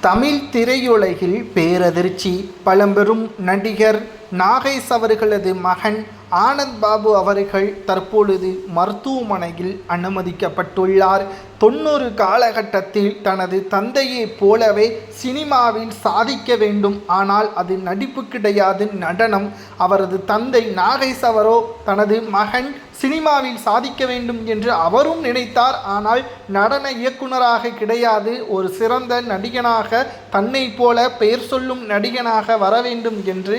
தமிழ் திரையுலகில் பேரதிர்ச்சி பழம்பெரும் நடிகர் நாகேஷ் அவர்களது மகன் ஆனந்த் பாபு அவர்கள் தற்பொழுது மருத்துவமனையில் அனுமதிக்கப்பட்டுள்ளார். தொண்ணூறு காலகட்டத்தில் தனது தந்தையைப் போலவே சினிமாவில் சாதிக்க வேண்டும். ஆனால் அது நடிப்பு கிடையாது. நடனம். அவரது தந்தை நாகேஷ் அவரோ தனது மகன் சினிமாவில் சாதிக்க வேண்டும் என்று அவரும் நினைத்தார். ஆனால் நடன இயக்குனராக கிடையாது. ஒரு சிறந்த நடிகனாக தன்னை போல பெயர் சொல்லும் நடிகனாக வர வேண்டும் என்று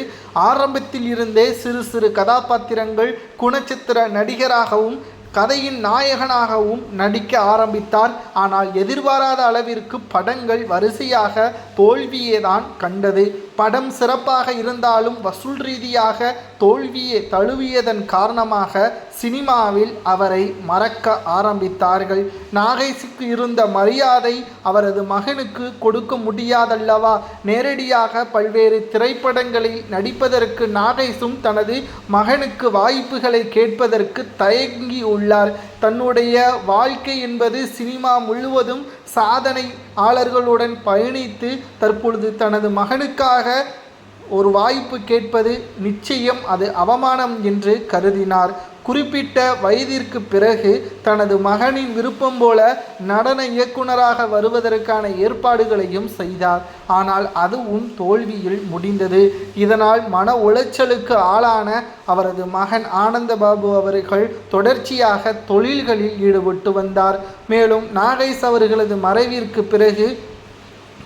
ஆரம்பத்தில் இருந்தே சிறு சிறு கதாபாத்திரங்கள் குணச்சித்திர நடிகராகவும் கதையின் நாயகனாகவும் நடிக்க ஆரம்பித்தார். ஆனால் எதிர்பாராத அளவிற்கு படங்கள் வரிசையாக தோல்வியே தான் கண்டது. படம் சிறப்பாக இருந்தாலும் வசூல் ரீதியாக தோல்வியை தழுவியதன் காரணமாக சினிமாவில் அவரை மறக்க ஆரம்பித்தார்கள். நாகேஷுக்கு இருந்த மரியாதை அவரது மகனுக்கு கொடுக்க முடியாதல்லவா? நேரடியாக பல்வேறு திரைப்படங்களில் நடிப்பதற்கு நாகேஷும் தனது மகனுக்கு வாய்ப்புகளை கேட்பதற்கு தயங்கி உள்ளார் தன்னுடைய வாழ்க்கை என்பது சினிமா முழுவதும் சாதனை ஆளர்களுடன் பயணித்து தற்பொழுது தனது மகனுக்காக ஒரு வாய்ப்பு கேட்பது நிச்சயம் அது அவமானம் என்று கருதினார். குறிப்பிட்ட வயதிற்கு பிறகு தனது மகனின் விருப்பம் போல நடன இயக்குனராக வருவதற்கான ஏற்பாடுகளையும் செய்தார். ஆனால் அதுவும் தோல்வியில் முடிந்தது. இதனால் மன உளைச்சலுக்கு ஆளான அவரது மகன் ஆனந்தபாபு அவர்கள் தொடர்ச்சியாக தொழில்களில் ஈடுபட்டு வந்தார். மேலும் நாகேஷ் அவர்களது மறைவிற்கு பிறகு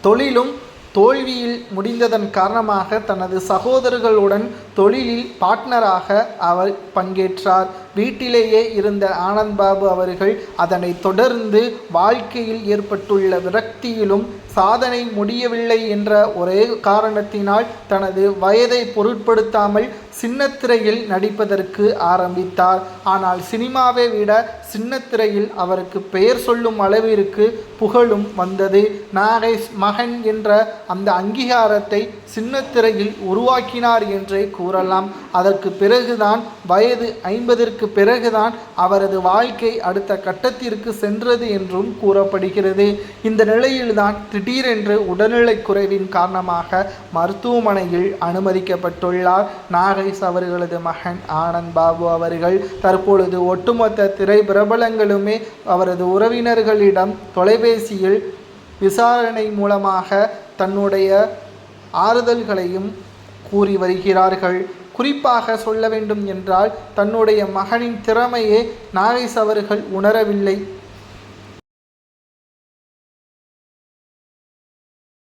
தொழிலும் தோல்வியில் முடிந்ததன் காரணமாக தனது சகோதரர்களுடன் தொழிலில் பார்ட்னராக அவர் பங்கேற்றார். வீட்டிலேயே இருந்த ஆனந்த் பாபு அவர்கள் அதனைத் தொடர்ந்து வாழ்க்கையில் ஏற்பட்டுள்ள விரக்தியிலும் சாதனை முடியவில்லை என்ற ஒரே காரணத்தினால் தனது வயதை பொருட்படுத்தாமல் சின்னத்திரையில் நடிப்பதற்கு ஆரம்பித்தார். ஆனால் சினிமாவை விட சின்னத்திரையில் அவருக்கு பெயர் சொல்லும் அளவிற்கு புகழும் வந்தது. நாகேஷ் மகன் என்ற அந்த அங்கீகாரத்தை சின்னத்திரையில் உருவாக்கினார் என்றே கூறலாம். அதற்கு பிறகுதான் வயது ஐம்பதிற்கு பிறகுதான் அவரது வாழ்க்கை அடுத்த கட்டத்திற்கு சென்றது என்றும் கூறப்படுகிறது. இந்த நிலையில்தான் திடீரென்று உடல்நிலை குறைவின் காரணமாக மருத்துவமனையில் அனுமதிக்கப்பட்டுள்ளார். நாகை நாகேஷ் அவர்களது மகன் ஆனந்த் பாபு அவர்கள் தற்பொழுது ஒட்டுமொத்த திரை பிரபலங்களுமே அவரது உறவினர்களிடம் தொலைபேசியில் விசாரணை மூலமாக தன்னுடைய ஆறுதல்களையும் கூறி வருகிறார்கள். குறிப்பாக சொல்ல வேண்டும் என்றால் தன்னுடைய மகனின் திறமையை நாகேஷ் அவர்கள் உணரவில்லை.